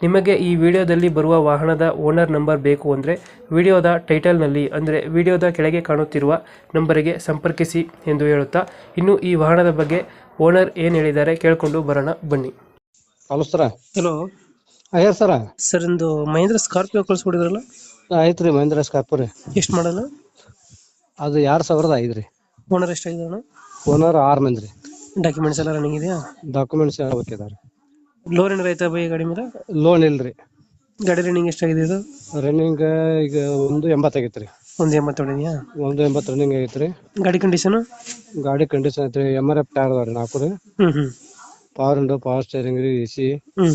ನಿಮಗೆ ಈ ವಿಡಿಯೋದಲ್ಲಿ ಬರುವ ವಾಹನದ ಓನರ್ ನಂಬರ್ ಬೇಕು ಅಂದರೆ ವಿಡಿಯೋದ ಟೈಟಲ್ನಲ್ಲಿ ಅಂದರೆ ವಿಡಿಯೋದ ಕೆಳಗೆ ಕಾಣುತ್ತಿರುವ ನಂಬರಿಗೆ ಸಂಪರ್ಕಿಸಿ ಎಂದು ಹೇಳುತ್ತಾ ಇನ್ನು ಈ ವಾಹನದ ಬಗ್ಗೆ ಓನರ್ ಏನು ಹೇಳಿದ್ದಾರೆ ಕೇಳಿಕೊಂಡು ಬರೋಣ ಬನ್ನಿ. Hello sir. ಹಲೋ. ಅಯ್ಯ ಸರ? ಸರ್ ಒಂದು ಮಹೇಂದ್ರ ಸ್ಕಾರ್ಪಿಯೋ ಕಳಿಸ್ಬಿಡಿದ್ರಲ್ಲ ಆಯ್ತು ರೀ ಮಹೇಂದ್ರ ಸ್ಕಾರ್ಪಿಯೋ ರೀ. ಎಷ್ಟು ಮಾಡಲ್ಲ ಅದು ಎರಡು ಸಾವಿರದ ಐದು ರೀ. ಓನರ್ ಎಷ್ಟಾಗಿದ್ದಾನ ಓನರ್ ಆರು ಮಂದಿ ರೀ. ಡಾಕ್ಯುಮೆಂಟ್ಸ್ ಎಲ್ಲ ರನ್ನಿಂಗ್ ಇದೆಯಾ? ಡಾಕ್ಯುಮೆಂಟ್ಸ್ ಬೇಕಿದಾವೆ ಲೋನ್ ಏನಾರ ಐತಾ ಬೈ ಗಾಡಿ ಮೇಲೆ? ಲೋನ್ ಇಲ್ಲ ರೀ. ಗಾಡಿ ರನ್ನಿಂಗ್ ಎಷ್ಟಾಗಿದೆ ಇದು? ರನ್ನಿಂಗ್ ಈಗ ಒಂದು ಎಂಬತ್ತಾಗೈತೆ ರೀ ಒಂದು ಎಂಬತ್ತೊಡಿದೆಯಾ ಒಂದು ಎಂಬತ್ತು ರನ್ನಿಂಗ್ ಆಗೈತೆ ರೀ ಗಾಡಿ ಕಂಡೀಷನು ಗಾಡಿ ಕಂಡೀಷನ್ ಐತ್ರಿ. ಎಂ ಆರ್ ಎಫ್ ಟೈರ್ ಅದಾವ್ರಿ ರೀ ನಾಲ್ಕು ರೀ. ಹ್ಞೂ ಹ್ಞೂ ಪವರ್ ವಿಂಡೋ ಪವರ್ ಸ್ಟೇರಿಂಗ್ ರೀ ಎ ಸಿ ಹ್ಞೂ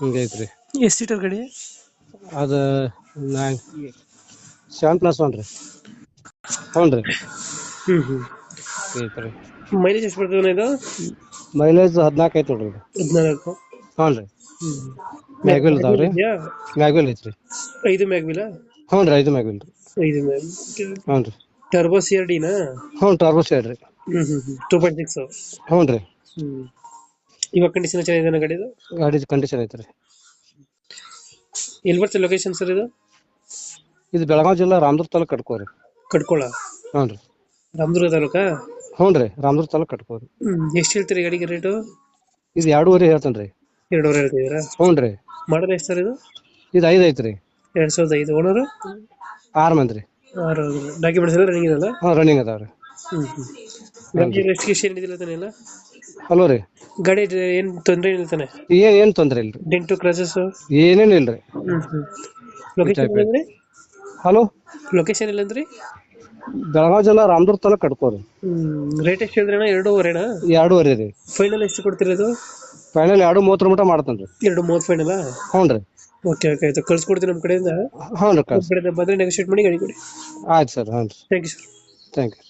ಹಿಂಗೆ ಐತೆ ರೀ ಎಷ್ಟು ಸೀಟರ್ ಗಾಡಿ? ಅದು ನಾ ಸೆವೆನ್ ಪ್ಲಸ್ ಒನ್ ರೀ. ಹ್ಞೂ ರೀ. ಹ್ಞೂ ಹ್ಞೂ ಐತ್ರಿ. ಮೈಲೇಜ್ ಎಷ್ಟು ಬರ್ತದೆ ಇದು? ಮೈಲೇಜ್ ಹದಿನಾಲ್ಕು ಐತೆ ನೋಡ್ರಿ ಹದಿನಾಲ್ಕು. ಹ್ಞೂ ರೀ. ಮ್ಯಾಗ್ವಿಲ್ ಇದಾವೆ ರೀ. ಇದೆಯಾ? ಮ್ಯಾಗ್ವಿಲ್ ಐತ್ರಿ ರೀ. ಐದು ಮ್ಯಾಗ್ವಿಲ? ಹ್ಞೂ ರೀ ಐದು ಮ್ಯಾಗ್ವಿಲ್ ರೀ. ಐದು ಮ್ಯಾಗ್ ಹ್ಞೂ ರೀ. ಟರ್ಬೋ ಸಿ ಆರ್ ಡಿನಾ ಹ್ಞೂ ಟರ್ಬೋ ಸೈಡ್ ರೀ. ಹ್ಞೂ ಹ್ಞೂ ಹ್ಞೂ ಟೂ ಪಾಯಿಂಟ್ ಸಿಕ್ಸ್ ಹ್ಞೂ ರೀ. ಹ್ಞೂ ಇವಾಗ ಕಂಡೀಷನ್ ಚೆನ್ನಾಗಿದೆ ಗಾಡಿದು? ಗಾಡಿ ಕಂಡೀಷನ್ ಐತೆ ರೀ. ಎಲ್ಲಿ ಬರ್ತದೆ ಲೊಕೇಶನ್ ಸರ್ ಇದು? ಇದು ಬೆಳಗಾವಿ ಜಿಲ್ಲಾ ರಾಮದುರ್ಗ ತಾಲೂಕು ಕಟ್ಕೋರಿ ಕಟ್ಕೊಳ ಹ್ಞೂ ರೀ. ರಾಮದುರ್ಗ ತಾಲೂಕಾ? ಹ್ಞೂ ರೀ ರಾಮದುರ್ಗ ತಾಲೂಕು ಕಟ್ಕೋರಿ ಎಷ್ಟು ಹೇಳ್ತೀರಿ ಗಾಡಿಗೆ ರೇಟು ಇದು ಎರಡೂವರೆ ಹೇಳ್ತೇನೆ ರೀ. ಎರಡೂವರೆ ಹೇಳ್ತಿದ್ದೀರಾ ಹ್ಞೂ ರೀ. ಮಾಡಲ್ ಎಷ್ಟು ಸರ್ ಇದು? ಇದು ಐದು ಐತೆ ರೀ ಎರಡು ಸಾವಿರದ ಐದು. ಓನರು? ಆರು ಮಂದಿ ರೀ. ಆರು ಡಾಕ್ಯುಮೆಂಟ್ಸ್ ಎಲ್ಲ ರನ್ನಿಂಗ್ ಇದೆಲ್ಲ ಹಾಂ ರನ್ನಿಂಗ್ ಅದಾವೆ ರೀ. ಹ್ಞೂ ಹ್ಞೂ ಗಿಸ್ಟ್ ಏನಿದಿಲ್ಲ ತಾನೆ ಎಲ್ಲ? ಹಲೋ ರೀ. ಗಾಡಿ ಏನು ತೊಂದರೆ ಏನಿಲ್ಲ ತಾನೆ? ಏನು ಏನು ತೊಂದರೆ ಇಲ್ಲ ರೀ ಡೆಂಟು ಕ್ರಾಚಸ್ಸು ಏನೇನು ಇಲ್ಲ ರೀ ಹ್ಞೂ ಹ್ಞೂ ಲೊಕೇಶನ್ ಹಲೋ? ಲೊಕೇಶನ್ ಇಲ್ಲಂದ್ರಿ ಬೆಳಗಾವಿ ಜಿಲ್ಲಾ ರಾಮದುರ್ ತನಕ ಕಟ್ಕೋರಿ. ರೇಟ್ ಎಷ್ಟು ಹೇಳಿದ್ರಣ್ಣ ಎರಡೂವರೆನಾ? ಎರಡೂವರೆ ರೀ. ಫೈನಲ್ ಎಷ್ಟು ಕೊಡ್ತಿರೋದು ಫೈನಲ್ ಎರಡು ಮೂವತ್ತರ ಮಟ ಮಾಡ್ತೇನೆ ರೀ ಎರಡು ಮೂವತ್ತು ಫೈನಲ್ ಹ್ಞೂ ರೀ. ಓಕೆ ಓಕೆ ಆಯ್ತು. ಕಳ್ಸ್ಕೊಡ್ತೀನಿ ನಮ್ಮ ಕಡೆಯಿಂದ. ಹ್ಞೂ ರೀ ಕಳ್ಸಿ ಕಡೆಯಿಂದ ಬಂದರೆ ನೆಗೋಷಿಯೇಟ್ ಮಾಡಿ ಗಾಡಿ ಕೊಡಿ. ಆಯ್ತು ಸರ್ ಹ್ಞೂ ರೀ. Thank you sir thank you